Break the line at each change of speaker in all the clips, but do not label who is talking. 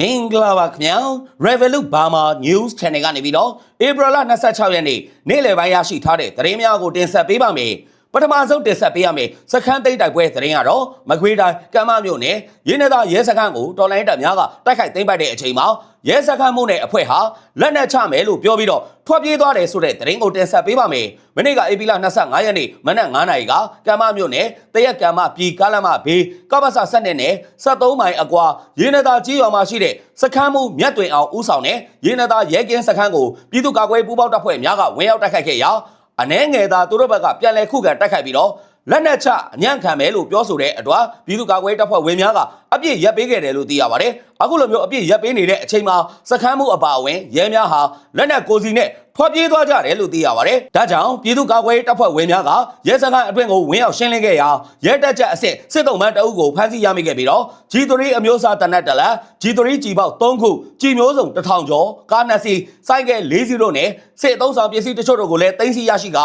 မင်္ဂလာပါခင်ဗျာ Revolut Burma News Channel ကနေပြီးတော့ဧပြီလ26ရက်နေ့နေ့လယ်ပိုင်းရရှိထားတဲ့သတင်းများကိုတင်ဆက်ပေးပါမယ်ပထမဆုံးတင်ဆက်ပေးရမယ်စခန်းသိမ်းတိုက်ပွဲသတင်းကတော့မကွေးတိုင်းကမ်းမမြို့နယ်ရင်းနေသားရဲစခန်းကိုတော်လိုင်းတပ်များကတိုက်ခိုက်သိမ်းပိုက်တဲ့အချိန်မှာ ရဲစခန်းမှုနဲ့အဖွဲ့ဟာလက်နက်ချမယ်လို့ပြောပြီးတော့ထွက်ပြေးသွားတယ်ဆိုတဲ့သတင်းကိုတင်ဆက်ပေးပါမယ်မနေ့ကဧပြီလ25ရက်နေ့မနက်9:00နာရီကကမ်းမမြို့နယ်တရက်ကမ်းမပြည်ကားလမ်းမဘေးကပ္ပစဆက်နဲ့73မိုင်အကွာရင်းနေသားကြီးရွာမှာရှိတဲ့စခန်းမှုမြတ်တွင်အောင်ဦးဆောင်တဲ့ရင်းနေသားရဲကင်းစခန်းကိုပြည်သူ့ကာကွယ်ပူးပေါင်းတပ်ဖွဲ့များကဝင်ရောက်တိုက်ခိုက်ခဲ့ရာအနှဲငယ်သာသူတို့ဘက်ကပြန်လည်ခုခံတိုက်ခိုက်ပြီးတော့ လက်နက်ချအညံ့ခံမယ်လို့ပြောဆိုတဲ့အတွက်ပြည်သူ့ကာကွယ်တပ်ဖွဲ့ဝင်များကအပြစ်ရက်ပေးခဲ့တယ်လို့သိရပါတယ်။အခုလိုမျိုးအပြစ်ရက်ပေးနေတဲ့အချိန်မှာစခန်းမှုအပါအဝင်ရဲများဟာလက်နက်ကိုစီနဲ့ထွက်ပြေးသွားကြတယ်လို့သိရပါတယ်။ဒါကြောင့်ပြည်သူ့ကာကွယ်တပ်ဖွဲ့ဝင်များကရဲစခန်းအတွင်းကိုဝင်ရောက်ရှင်းလင်းခဲ့ရာရဲတပ်ချက်အဆင့်စစ်တုံးမန်းတအုပ်ကိုဖမ်းဆီးရမိခဲ့ပြီးတော့ G3 အမျိုးအစားတနက်တလက် G3 ကြီးပေါက်3ခုကြီးမျိုးစုံ1000ကျော်ကားနှစ်စီးစိုက်ကဲ40တို့နဲ့စစ်အုံဆောင်ပစ္စည်းတချို့တို့ကိုလည်းတင်စီရရှိက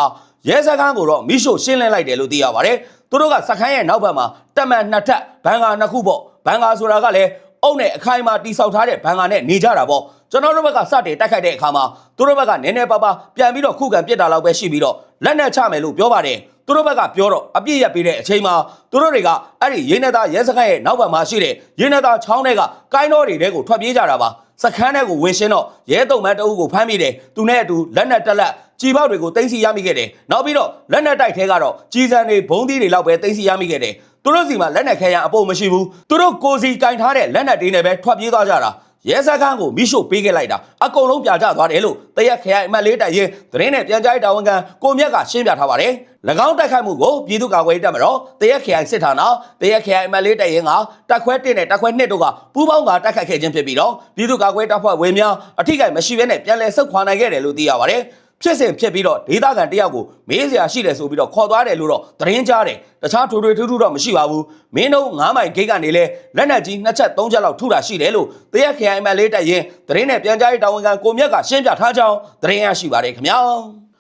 ရဲစခန်းကိုတော့မိရှို့ရှင်းလင်းလိုက်တယ်လို့သိရပါတယ်။သူတို့ကစခန်းရဲ့နောက်ဘက်မှာတက်မန်နှစ်ထပ်ဘန်ကာနှစ်ခုပေါ့ဘန်ကာဆိုတာကလည်းအုပ်နဲ့အခိုင်အမာတိဆောက်ထားတဲ့ဘန်ကာနဲ့နေကြတာပေါ့ကျွန်တော်တို့ဘက်ကစတင်တိုက်ခိုက်တဲ့အခါမှာသူတို့ဘက်ကနည်းနည်းပါးပါးပြန်ပြီးတော့ခုခံပစ်တာလောက်ပဲရှိပြီးတော့လက်နက်ချမယ်လို့ပြောပါတယ် သူတို့ဘက်ကပြောတော့အပြည့်ရပေးတဲ့အချိန်မှာသူတို့တွေကအဲ့ဒီရင်းနေသားရဲစခန်းရဲ့နောက်ဘက်မှာရှိတဲ့ရင်းနေသားချောင်းတွေကကိုင်းတော်တွေတဲကိုထွက်ပြေးကြတာပါစခန်းထဲကိုဝင်ရှင်းတော့ရဲတုံမန်းတအုပ်ကိုဖမ်းမိတယ်သူနဲ့အတူလက်နက်တက်လက်ကြီးပေါက်တွေကိုတင်စီရမိခဲ့တယ်နောက်ပြီးတော့လက်နက်တိုက်ထဲကတော့ကြီးစံတွေဘုံသီးတွေလောက်ပဲတင်စီရမိခဲ့တယ်သူတို့စီမှာလက်နက်ခဲယံအပုတ်မရှိဘူးသူတို့ကိုစီကင်ထားတဲ့လက်နက်တွေနဲ့ပဲထွက်ပြေးသွားကြတာ ရဲစခန်းကိုမိရှို့ပေးခဲ့လိုက်တာအကုန်လုံးပြာကျသွားတယ်လို့တရက်ခရိုင်အမတ်လေးတိုင်ရင်သတင်းနဲ့ပြန်ကြားရေးတာဝန်ခံကိုမြတ်ကရှင်းပြထားပါတယ်၎င်းတိုက်ခိုက်မှုကိုပြည်သူ့ကာကွယ်ရေးတပ်မတော်တရက်ခရိုင်စစ်ဌာနတရက်ခရိုင်အမတ်လေးတိုင်ရင်ကတက်ခွဲ1နဲ့တက်ခွဲ2တို့ကပူးပေါင်းကတိုက်ခိုက်ခဲ့ခြင်းဖြစ်ပြီးတော့ပြည်သူ့ကာကွယ်ရေးတပ်ဖွဲ့ဝင်များအထိကိမရှိဘဲနဲ့ပြန်လည်ဆုတ်ခွာနိုင်ခဲ့တယ်လို့သိရပါတယ် ဖြစ်စဉ်ဖြစ်ပြီးတော့ဒေသခံတယောက်ကိုမေးစရာရှိတယ်ဆိုပြီးတော့ခေါ်သွားတယ်လို့တော့သတင်းကြားတယ်တခြားထွေထွေထူးထူးတော့မရှိပါဘူးမင်းတို့9မိုင်ဂိတ်ကနေလဲလက်နက်ကြီးနှစ်ချက်သုံးချက်လောက်ထုတာရှိတယ်လို့တရက်ခရိုင်မလေးတက်ရင်သတင်းနဲ့ပြန်ကြားရေးတာဝန်ခံကိုမြတ်ကရှင်းပြထားကြောင်းသတင်းရရှိပါတယ်ခင်ဗျာ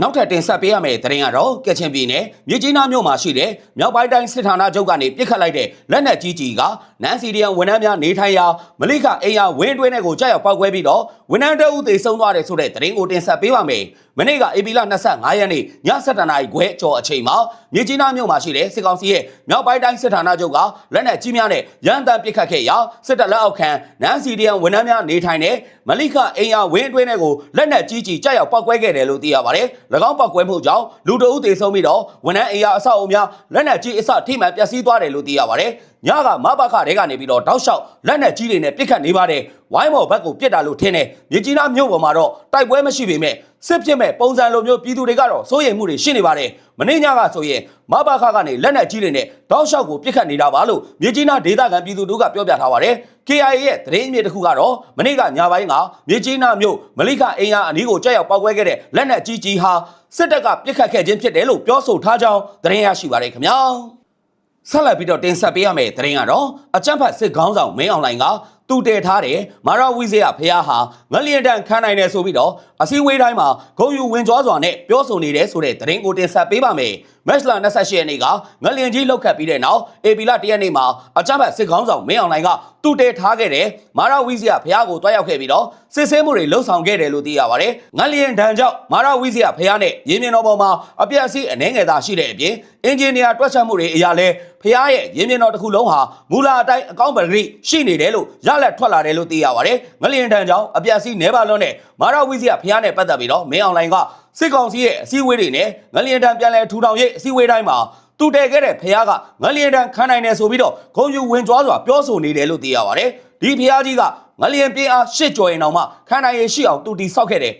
နောက်ထပ်တင်ဆက်ပေးရမယ့်သတင်းကတော့ကချင်ပြည်နယ်မြစ်ကြီးနားမြို့မှာရှိတဲ့မြောက်ပိုင်းတိုင်းစစ်ဌာနချုပ်ကနေပြစ်ခတ်လိုက်တဲ့လက်နက်ကြီးကြီးကနန်စီဒီယန်ဝန်ထမ်းများနေထိုင်ရာမလိခအိမ်ယာဝင်းတွင်းတွေကိုကြောက်ရောက်ပောက်ကွဲပြီးတော့ဝန်ထမ်းတအုပ်သေဆုံးသွားတယ်ဆိုတဲ့သတင်းကိုတင်ဆက်ပေးပါမယ်။ မနေ့ကအေပီလာ25ရက်နေ့ည7:00နာရီခွဲကျော်အချိန်မှာမြစ်ကြီးနားမြို့မှာရှိတဲ့စစ်ကောင်စီရဲ့မြောက်ပိုင်းတိုင်းစစ်ဌာနချုပ်ကလက်နက်ကြီးများနဲ့ရန်တမ်းပစ်ခတ်ခဲ့ရာစစ်တပ်လက်အောက်ခံနန်စီဒီယန်ဝန်ထမ်းများနေထိုင်တဲ့မလိခအိမ်ယာဝင်းတွင်းတွေကိုလက်နက်ကြီးကြီးကြောက်ရောက်ပောက်ကွဲခဲ့တယ်လို့သိရပါတယ်။၎င်းပောက်ကွဲမှုကြောင့်လူတအုပ်သေဆုံးပြီးတော့ဝန်ထမ်းအိမ်ယာအဆောက်အအုံများလက်နက်ကြီးအစထိမှန်ပျက်စီးသွားတယ်လို့သိရပါတယ်။ညကမဘခတွေကနေပြီးတော့တောက်လျှောက်လက်နက်ကြီးတွေနဲ့ပစ်ခတ်နေပါတယ်ဝိုင်းမော်ဘက်ကိုပြစ်တာလို့ထင်တယ်မြကြီးနားမြို့ပေါ်မှာတော့တိုက်ပွဲမရှိပေမဲ့ စစ်ဖြစ်မဲ့ပုံစံလိုမျိုးပြည်သူတွေကတော့စိုးရိမ်မှုတွေရှိနေပါတယ်မင်းညကဆိုရင်မဘခကနေလက်နက်ကြီးတွေနဲ့တောက်လျှောက်ကိုပြစ်ခတ်နေတာပါလို့မြကြီးနားဒေသခံပြည်သူတို့ကပြောပြထားပါတယ် KIA ရဲ့သတင်းအမြစ်တစ်ခုကတော့မနေ့ကညပိုင်းကမြကြီးနားမြို့မလိခအင်ယာအနီးကိုကြောက်ရောက်ပောက်ကွဲခဲ့တဲ့လက်နက်ကြီးကြီးဟာစစ်တပ်ကပြစ်ခတ်ခဲ့ခြင်းဖြစ်တယ်လို့ပြောဆိုထားကြောင်းသတင်းရရှိပါတယ်ခင်ဗျာဆက်လက်ပြီးတော့တင်ဆက်ပေးရမယ့်သတင်းကတော့အကြံဖတ်စစ်ခေါင်းဆောင်မင်းအောင်လှိုင်က တူတည်ထားတဲ့မာရဝီဇေယဖះဟာငလျင်တန်ခန်းနိုင်တယ်ဆိုပြီးတော့အစည်းအဝေးတိုင်းမှာဂုံယူဝင်ကြွားစွာနဲ့ပြောဆိုနေတယ်ဆိုတဲ့သတင်းကိုတင်ဆက်ပေးပါမယ်။မက်စလာ28ရက်နေ့ကငလျင်ကြီးလောက်ခတ်ပြီးတဲ့နောက်အေပီလာ1ရက်နေ့မှာအကြမ်းဖက်စစ်ခေါင်းဆောင်မင်းအောင်လှိုင်ကတူတည်ထားခဲ့တဲ့မာရဝီဇေယဖះကိုတွားရောက်ခဲ့ပြီးတော့စစ်ဆေးမှုတွေလှုပ်ဆောင်ခဲ့တယ်လို့သိရပါတယ်။ငလျင်ဒဏ်ကြောင့်မာရဝီဇေယဖះနဲ့ရင်းမြင်တော်ပေါ်မှာအပြက်အစီးအနှဲငယ်သာရှိတဲ့အပြင်အင်ဂျင်နီယာတွက်ချက်မှုတွေအရာလဲ ဖះရဲ့ရင်းမြင်တော်တစ်ခုလုံးဟာမူလာအတိုင်းအကောင့်ပဂရိရှိနေတယ်လို့ရလက်ထွက်လာတယ်လို့သိရပါတယ်။ငလျင်ဒဏ်ကြောင့်အပြက်အစီးနဲပါလွန်းတဲ့မာရဝီဇေယဖះနဲ့ပတ်သက်ပြီးတော့မင်းအောင်လှိုင်ကစစ်ကောင်စီရဲ့အစည်းအဝေးတွေနဲ့ငလျင်ဒဏ်ပြန်လည်ထူထောင်ရေးအစည်းအဝေးတိုင်းမှာတူတဲခဲ့တဲ့ဖះကငလျင်တန်ခန်းနိုင်တယ်ဆိုပြီးတော့ဂုံယူဝင်ကြွားစွာပြောဆိုနေတယ်လို့သိရပါတယ်ဒီဖះကြီးကငလျင်ပြင်းအားရှစ်ကျော်ရင်တောင်မှခန်းနိုင်ရရှိအောင်တူတီဆောက်ခဲ့တယ်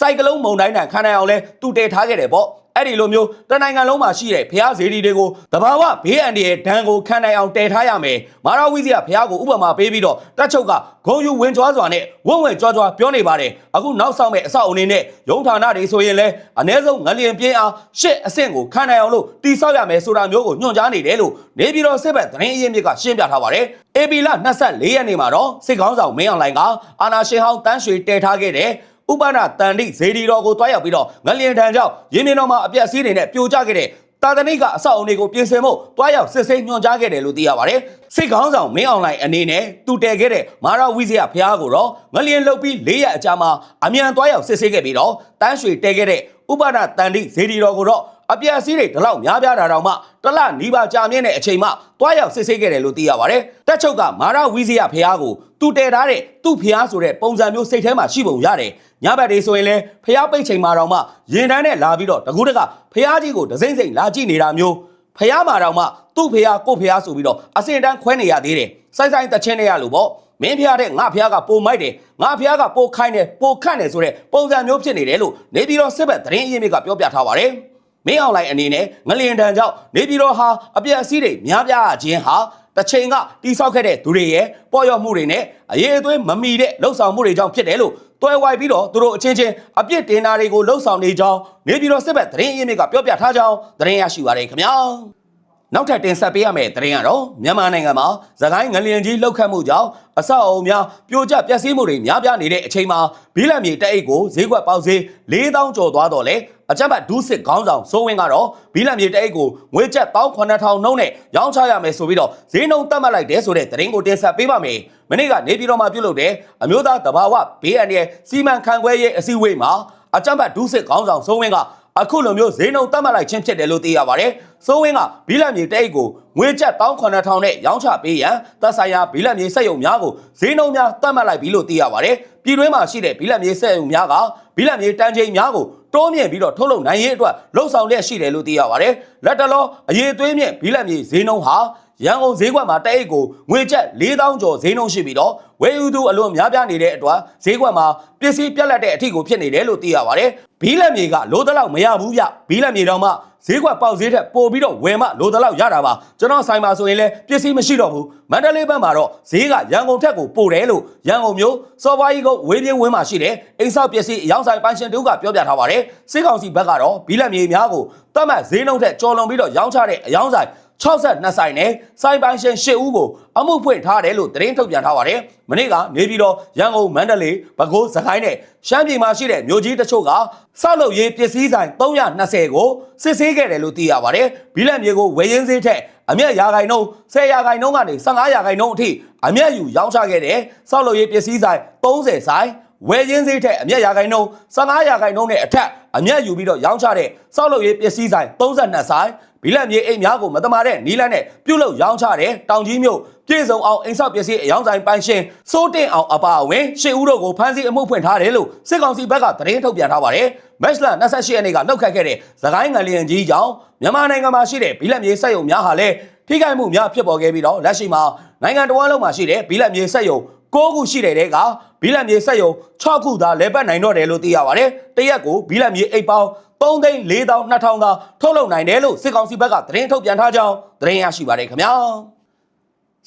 စိုက်ကလုံးမုံတိုင်းတန်ခန်းနိုင်အောင်လဲတူတဲထားခဲ့တယ်ပေါ့ အဲ့ဒီလိုမျိုးတနိုင်ငံလုံးမှာရှိတဲ့ဖះဇေဒီတွေကိုတဘာဝဘေးအန္တရာယ်ဒဏ်ကိုခံနိုင်အောင်တည်ထားရမယ်မာရဝီစီကဖះကိုဥပမာပေးပြီးတော့တက်ချုပ်ကဂုံယူဝင်ကြွားစွာနဲ့ဝင့်ဝင့်ကြွားကြွားပြောနေပါတယ်အခုနောက်ဆောင်မဲ့အဆောက်အုံတွေနဲ့ရုံဌာနတွေဆိုရင်လဲအ ਨੇ ဆုံးငလျင်ပြင်းအားရှစ်အဆင့်ကိုခံနိုင်အောင်လို့တိဆောက်ရမယ်ဆိုတာမျိုးကိုညွှန်ကြားနေတယ်လို့နေပြည်တော်စစ်ဘက်သတင်းအရင်းမြစ်ကရှင်းပြထားပါတယ်အေပီလာ24ရက်နေ့မှာတော့စစ်ကောင်းဆောင်မင်းအောင်လှိုင်ကအာနာရှင်ဟောင်းတန်းရွှေတည်ထားခဲ့တဲ့ ဥပနာတန်တိဇေဒီတော်ကိုတွားရောက်ပြီးတော့ငလျင်ထံကြောင့်ရင်းမြစ်တော်မှာအပြက်စီးတွေနဲ့ပြိုကျခဲ့တဲ့တာသနိကအဆောက်အုံတွေကိုပြင်ဆင်ဖို့တွားရောက်စစ်ဆေးညွှန်ကြားခဲ့တယ်လို့သိရပါတယ်စစ်ကောင်းဆောင်မင်းအောင်လှိုင်အနေနဲ့တူတယ်ခဲ့တဲ့မာရဝိဇယဖျားကိုတော့ငလျင်လုတ်ပြီး၄ရက်အကြာမှာအမြန်တွားရောက်စစ်ဆေးခဲ့ပြီးတော့တန်းရွှေတဲခဲ့တဲ့ဥပဒတန်တိဇေဒီတော်ကိုတော့အပြက်စီးတွေဒီလောက်များပြားတာတောင်မှတလနီးပါကြာမြင့်တဲ့အချိန်မှတွားရောက်စစ်ဆေးခဲ့တယ်လို့သိရပါတယ်တက်ချုပ်ကမာရဝိဇယဖျားကို တူတယ်ထားတဲ့သူ့ဖျားဆိုတဲ့ပုံစံမျိုးစိတ်ထဲမှာရှိပုံရတယ်ညဘက်တွေဆိုရင်လည်းဖျားပိတ်ချိန်မှာတော့မှရင်တန်းနဲ့လာပြီးတော့တကူးတကဖျားကြီးကိုဒစိမ့်စိမ့်လာကြည့်နေတာမျိုးဖျားမှာတော့မှသူ့ဖျားကို့ဖျားဆိုပြီးတော့အစင်တန်းခွဲနေရသေးတယ်စိုက်စိုက်တချင်းနေရလို့ပေါ့မင်းဖျားတဲ့ငါဖျားကပိုမိုက်တယ်ငါဖျားကပိုခိုင်းတယ်ပိုခန့်တယ်ဆိုတဲ့ပုံစံမျိုးဖြစ်နေတယ်လို့နေပြည်တော်စစ်ဘက်သတင်းအရင်းမြစ်ကပြောပြထားပါတယ်မင်းအောင်လိုင်းအနေနဲ့ငလျင်တန်ကြောင့်နေပြည်တော်ဟာအပြက်အစည်းတွေများပြားခြင်းဟာ တစ်ချိန်ကတိဆောက်ခဲ့တဲ့သူတွေရဲ့ပေါ်ရော့မှုတွေနဲ့အရေးအသွေးမမီတဲ့လှုပ်ဆောင်မှုတွေကြောင့်ဖြစ်တယ်လို့တွဲဝိုက်ပြီးတော့သူတို့အချင်းချင်းအပြစ်တင်တာတွေကိုလှုပ်ဆောင်နေကြောင်းနေပြည်တော်စစ်ဘက်သတင်းအရင်းမြစ်ကပြောပြထားကြောင်းသတင်းရရှိပါရခင်ဗျာ နောက်ထပ်တင်ဆက်ပေးရမယ့်သတင်းကတော့မြန်မာနိုင်ငံမှာသခိုင်းငလျင်ကြီးလှုပ်ခတ်မှုကြောင့်အဆောက်အအုံများပြိုကျပျက်စီးမှုတွေများပြားနေတဲ့အချိန်မှာဘီလန်မြေတက်အိတ်ကိုဈေးကွက်ပေါက်ဈေး4000ကျော်သွားတော့လေအကြမ်းဖက်ဒူးစစ်ခေါင်းဆောင်စိုးဝင်းကတော့ဘီလန်မြေတက်အိတ်ကိုငွေကျပ်18000နှုန်းနဲ့ရောင်းချရမယ်ဆိုပြီးတော့ဈေးနှုန်းသတ်မှတ်လိုက်တယ်ဆိုတဲ့သတင်းကိုတင်ဆက်ပေးပါမယ်မနေ့ကနေပြည်တော်မှာပြုလုပ်တဲ့အမျိုးသားတဘာဝဘေးအန္တရာယ်စီမံခန့်ခွဲရေးအစည်းအဝေးမှာအကြမ်းဖက်ဒူးစစ်ခေါင်းဆောင်စိုးဝင်းက အခုလိုမျိုးဈေးနှုန်းသတ်မှတ်လိုက်ခြင်းဖြစ်တယ်လို့သိရပါတယ်။စိုးဝင်းကဘီလန်မြေတိတ်ကိုငွေကျပ်18000နဲ့ရောင်းချပေးရန်သက်ဆိုင်ရာဘီလန်မြေစက်ရုံများကိုဈေးနှုန်းများသတ်မှတ်လိုက်ပြီလို့သိရပါတယ်။ပြည်တွင်းမှာရှိတဲ့ဘီလန်မြေစက်ရုံများကဘီလန်မြေတန်ချိန်များကိုတိုးမြင့်ပြီးတော့ထုတ်လုပ်နိုင်ရေးအတွက်လှုံ့ဆော်လျက်ရှိတယ်လို့သိရပါတယ်။လက်တလောအရေးသွေးမြင့်ဘီလန်မြေဈေးနှုန်းဟာရန်ကုန်ဈေးကွက်မှာတအိတ်ကိုငွေကျပ်4000ကျော်ဈေးနှုန်းရှိပြီးတော့ဝယ်ယူသူအလွန်များပြားနေတဲ့အတွက်ဈေးကွက်မှာပစ္စည်းပြက်လက်တဲ့အထည်ကိုဖြစ်နေတယ်လို့သိရပါတယ်။ ဘီလက်မြေကလိုတလောက်မရဘူးဗျ။ဘီလက်မြေတော့မှဈေးကွက်ပေါက်ဈေးထက်ပိုပြီးတော့ဝယ်မှလိုတလောက်ရတာပါ။ကျွန်တော်ဆိုင်မှာဆိုရင်လည်းပစ္စည်းမရှိတော့ဘူး။မန္တလေးဘက်မှာတော့ဈေးကရန်ကုန်ထက်ကိုပိုတယ်လို့ရန်ကုန်မြို့စော်ဘွားကြီးကဝေးပြေးဝင်းမှာရှိတဲ့အိမ်ဆောက်ပစ္စည်းအယောင်ဆိုင်ပိုင်ရှင်တို့ကပြောပြထားပါတယ်။စစ်ကောင်စီဘက်ကတော့ဘီလက်မြေများကိုတတ်မှတ်ဈေးနှုန်းထက်ကျော်လွန်ပြီးတော့ရောင်းချတဲ့အယောင်ဆိုင် 62ဆိုင်နဲ့စိုင်းပိုင်ရှင်8ဦးကိုအမှုဖွင့်ထားတယ်လို့သတင်းထုတ်ပြန်ထားပါတယ်။မနေ့ကနေပြည်တော်ရန်ကုန်မန္တလေးပဲခူးစကိုင်းနဲ့ရှမ်းပြည်မှာရှိတဲ့မြို့ကြီးတချို့ကဆောက်လုပ်ရေးပစ္စည်းဆိုင်320ကိုစစ်ဆေးခဲ့တယ်လို့သိရပါတယ်။ဘီလက်မြေကိုဝယ်ရင်းဈေးထက်အမျက်ရာခိုင်နှုန်း10ရာခိုင်နှုန်းကနေ15ရာခိုင်နှုန်းအထိအမျက်ယူရောင်းချခဲ့တဲ့ဆောက်လုပ်ရေးပစ္စည်းဆိုင်30ဆိုင်ဝယ်ချင်းဈေးထက်အမျက်ရာခိုင်နှုန်း15ရာခိုင်နှုန်းနဲ့အထက်အမျက်ယူပြီးတော့ရောင်းချတဲ့စောက်လုပ်ရေးပစ္စည်းဆိုင်32ဆိုင် ဘီလက်မြေအိမ်များကိုမတမာတဲ့နီးလန်းနဲ့ပြုတ်လုရောင်းချတဲ့တောင်ကြီးမြို့ပြည်စုံအောင်အိမ်ဆောက်ပစ္စည်းအယောင်ဆိုင်ပိုင်ရှင်စိုးတင်အောင်အပါအဝင်ရှစ်ဦးတို့ကိုဖမ်းဆီးအမှုဖွင့်ထားတယ်လို့စစ်ကောင်စီဘက်ကသတင်းထုတ်ပြန်ထားပါတယ်မက်စလ28ရက်နေ့ကနှုတ်ခတ်ခဲ့တဲ့သခိုင်းငလျင်ကြီးကြောင့်မြန်မာနိုင်ငံမှာရှိတဲ့ဘီလက်မြေစက်ရုံများဟာလည်းထိခိုက်မှုများဖြစ်ပေါ်ခဲ့ပြီးတော့လက်ရှိမှာနိုင်ငံတော်လုံးမှာရှိတဲ့ဘီလက်မြေစက်ရုံ 6ခုရှိတဲ့တဲ့ကဘီလက်မြေစက်ရုံ6ခုသာလဲပတ်နိုင်တော့တယ်လို့သိရပါတယ်။တရက်ကိုဘီလက်မြေအိတ်ပေါင်း3သိန်း4တောင်2000သာထုတ်လုပ်နိုင်တယ်လို့စစ်ကောင်စီဘက်ကသတင်းထုတ်ပြန်ထားကြောင်းသတင်းရရှိပါတယ်ခင်ဗျာ။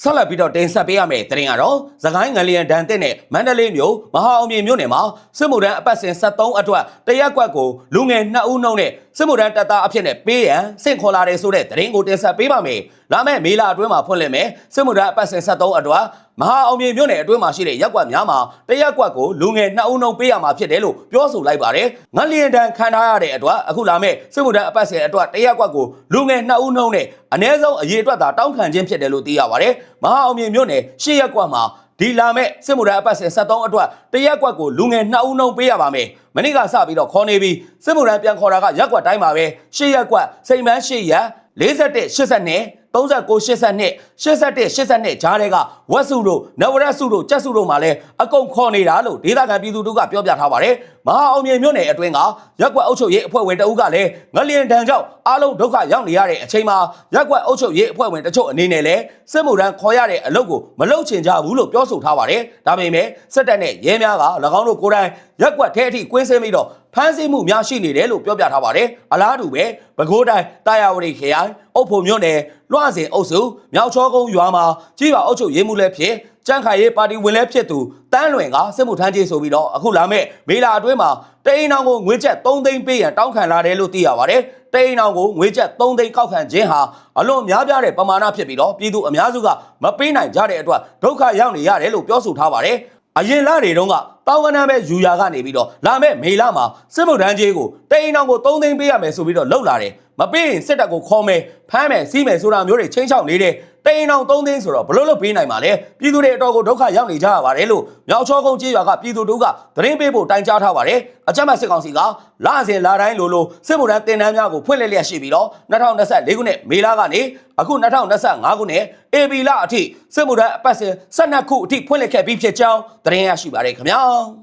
ဆက်လက်ပြီးတော့တင်ဆက်ပေးရမယ့်သတင်းကတော့သခိုင်းငလျင်ဒန်တဲ့နဲ့မန္တလေးမြို့မဟာအောင်မြေမြို့နယ်မှာစစ်မှုထမ်းအပတ်စဉ်73အတွက်တရက်ကွက်ကိုလူငယ်2ဦးနှုံနဲ့စစ်မှုထမ်းတပ်သားအဖြစ်နဲ့ပေးရန်စင့်ခေါ်လာတယ်ဆိုတဲ့သတင်းကိုတင်ဆက်ပေးပါမယ်။လာမယ့်မေလအတွင်းမှာဖွင့်လှစ်မယ်စစ်မှုထမ်းအပတ်စဉ်73အတွက်မဟာအောင်မြေမြို့နယ်အတွင်းမှာရှိတဲ့ရက်ကွက်များမှာတရက်ကွက်ကိုလူငယ်2ဦးနှုံပေးရမှာဖြစ်တယ်လို့ပြောဆိုလိုက်ပါတယ်။ငလျင်ဒန်ခံထားရတဲ့အတွက်အခုလာမယ့်စစ်မှုထမ်းအပတ်စဉ်အတွက်တရက်ကွက်ကိုလူငယ်2ဦးနှုံနဲ့အ ਨੇ ဆုံးအရေးအတွက်သာတောင်းခံခြင်းဖြစ်တယ်လို့သိရပါတယ်။မဟာအောင်မြေမြို့နယ်ရှေ့ရက်ကွက်မှာ ဒီလာမဲ့စစ်မှုထမ်းအပတ်စဉ်73အတွက်တရက်ကွက်ကိုလူငယ်2ဦးနှုံပေးရပါမယ်။မနေ့ကစပြီးတော့ခေါ်နေပြီးစစ်မှုထမ်းပြန်ခေါ်တာကရက်ကွက်တိုင်းမှာပဲရှေ့ရက်ကွက်စိန်ပန်းရှေ့ရက်41 80 39 82 81 82ဂျားတွေကဝက်စုတို့နဝရက်စုတို့ကြက်စုတို့မှာလည်းအကုန်ခေါ်နေတာလို့ဒေသခံပြည်သူတို့ကပြောပြထားပါတယ်။ မဟာအောင်မြေမြို့နယ်အတွင်းကရက်ကွက်အုပ်ချုပ်ရေးအဖွဲ့ဝင်တအုပ်ကလည်းငလျင်တန်ကြောင့်အားလုံးဒုက္ခရောက်နေရတဲ့အချိန်မှာရက်ကွက်အုပ်ချုပ်ရေးအဖွဲ့ဝင်တချို့အနေနဲ့လည်းစစ်မှုထမ်းခေါ်ရတဲ့အလုပ်ကိုမလုပ်ချင်ကြဘူးလို့ပြောဆိုထားပါတယ်။ဒါပေမဲ့စစ်တပ်နဲ့ရဲများက၎င်းတို့ကိုယ်တိုင်ရက်ကွက်ထဲအထိကွင်းဆင်းပြီးတော့ဖမ်းဆီးမှုများရှိနေတယ်လို့ပြောပြထားပါတယ်။အလားတူပဲပဲခူးတိုင်းတာယာဝတီခရိုင်အုပ်ဖို့မြို့နယ်လွှစင်အုပ်စုမြောက်ချောကုန်းရွာမှာကြီးပါအုပ်ချုပ်ရေးမှုလည်းဖြစ် ကြန့်ခိုင်ရေးပါတီဝင်လည်းဖြစ်သူတန်းလွင်ကစစ်မှုထမ်းကြီးဆိုပြီးတော့အခုလာမဲ့မေလာအတွင်းမှာတအိမ်အောင်ကိုငွေကျပ်3သိန်းပေးရန်တောင်းခံလာတယ်လို့သိရပါတယ်။တအိမ်အောင်ကိုငွေကျပ်3သိန်းကောက်ခံခြင်းဟာအလွန်များပြားတဲ့ပမာဏဖြစ်ပြီးတော့ပြည်သူအများစုကမပေးနိုင်ကြတဲ့အတွက်ဒုက္ခရောက်နေရတယ်လို့ပြောဆိုထားပါတယ်။အရင်လတွေတုန်းကတောင်းကနန်းပဲယူရာကနေပြီးတော့လာမဲ့မေလမှာစစ်မှုထမ်းကြီးကိုတအိမ်အောင်ကို3သိန်းပေးရမယ်ဆိုပြီးတော့လှုပ်လာတယ်မပေးရင်စစ်တပ်ကိုခေါ်မယ်ဖမ်းမယ်စီးမယ်ဆိုတာမျိုးတွေချင်းချောက်နေတယ် တိန်အောင်သုံးသိန်းဆိုတော့ဘလို့လို့ပေးနိုင်ပါလဲပြည်သူတွေအတော်ကိုဒုက္ခရောက်နေကြရပါတယ်လို့မြောက်ချောကုန်းကြေးရွာကပြည်သူတို့ကသတင်းပေးဖို့တိုင်ကြားထားပါတယ်အကြမ်းဖက်စစ်ကောင်စီကလစဉ်လာတိုင်းလိုလိုစစ်မှုထမ်းတင်တန်းများကိုဖွင့်လှစ်လျက်ရှိပြီးတော့2024ခုနှစ်မေလကနေအခု2025ခုနှစ် AB လအထိစစ်မှုထမ်းအပတ်စဉ်12ခုအထိဖွင့်လှစ်ခဲ့ပြီးဖြစ်ကြောင်းသတင်းရရှိပါတယ်ခင်ဗျာ